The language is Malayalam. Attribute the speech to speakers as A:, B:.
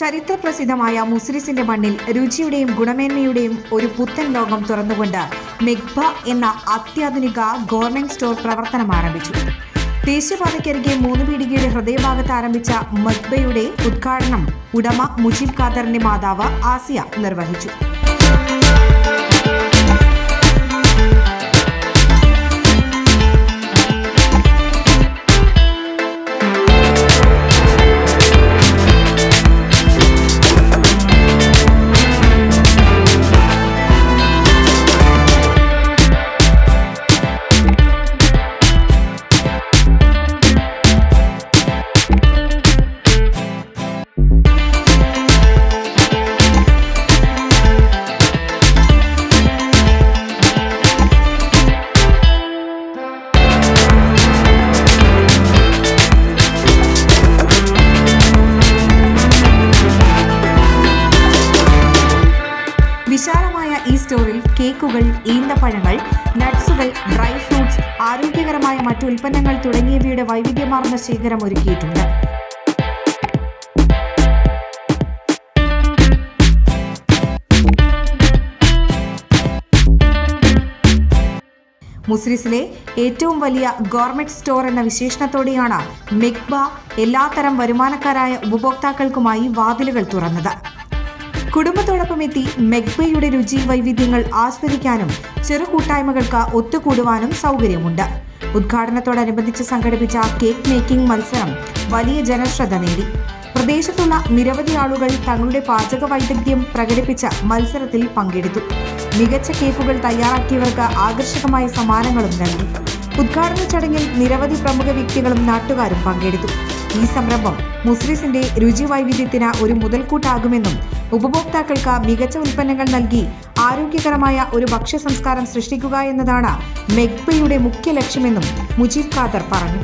A: ചരിത്രപ്രസിദ്ധമായ മുസ്ലിസിന്റെ മണ്ണിൽ രുചിയുടെയും ഗുണമേന്മയുടെയും ഒരു പുത്തൻ ലോകം തുറന്നുകൊണ്ട് മെഗ്ബ എന്ന അത്യാധുനിക ഗവൺമെന്റ് സ്റ്റോർ പ്രവർത്തനം ആരംഭിച്ചു. ദേശീയപാതയ്ക്കരികെ മൂന്ന് പീടികയുടെ ഹൃദയഭാഗത്ത് ആരംഭിച്ച മഗ്ബയുടെ ഉദ്ഘാടനം ഉടമ മുജീബ് ഖാദറിന്റെ മാതാവ് ആസിയ നിർവഹിച്ചു. ഈ സ്റ്റോറിൽ കേക്കുകൾ ഈന്തപ്പഴങ്ങൾ നട്ട്സുകൾ ഡ്രൈ ഫ്രൂട്ട്സ് ആരോഗ്യകരമായ മറ്റു ഉൽപ്പന്നങ്ങൾ തുടങ്ങിയവയുടെ വൈവിധ്യമാർന്ന ശേഖരം ഒരുക്കിയിട്ടുണ്ട്. മുസ്ലിസിലെ ഏറ്റവും വലിയ ഗവൺമെന്റ് സ്റ്റോർ എന്ന വിശേഷണത്തോടെയാണ് മെഗ്ബ എല്ലാത്തരം വരുമാനക്കാരായ ഉപഭോക്താക്കൾക്കുമായി വാതിലുകൾ തുറന്നത്. കുടുംബത്തോടൊപ്പം എത്തി മെഗ്ബയുടെ രുചി വൈവിധ്യങ്ങൾ ആസ്വദിക്കാനും ചെറു കൂട്ടായ്മകൾക്ക് ഒത്തുകൂടുവാനും സൗകര്യമുണ്ട്. ഉദ്ഘാടനത്തോടനുബന്ധിച്ച് സംഘടിപ്പിച്ച കേക്ക് മേക്കിംഗ് മത്സരം വലിയ ജനശ്രദ്ധ നേടി. പ്രദേശത്തുള്ള നിരവധി ആളുകൾ തങ്ങളുടെ പാചക വൈദഗ്ധ്യം പ്രകടിപ്പിച്ച മത്സരത്തിൽ പങ്കെടുത്തു. മികച്ച കേക്കുകൾ തയ്യാറാക്കിയവർക്ക് ആകർഷകമായ സമ്മാനങ്ങളും നൽകി. ഉദ്ഘാടന ചടങ്ങിൽ നിരവധി പ്രമുഖ വ്യക്തികളും നാട്ടുകാരും പങ്കെടുത്തു. ഈ സംരംഭം മുസ്ലിസിന്റെ രുചി വൈവിധ്യത്തിന് ഒരു മുതൽക്കൂട്ടാകുമെന്നും ഉപഭോക്താക്കൾക്ക് മികച്ച ഉൽപ്പന്നങ്ങൾ നൽകി ആരോഗ്യകരമായ ഒരു ഭക്ഷ്യ സംസ്കാരം സൃഷ്ടിക്കുക എന്നതാണ് മെഗ്ബയുടെ മുഖ്യ ലക്ഷ്യമെന്നും മുജീബ് ഖാദർ പറഞ്ഞു.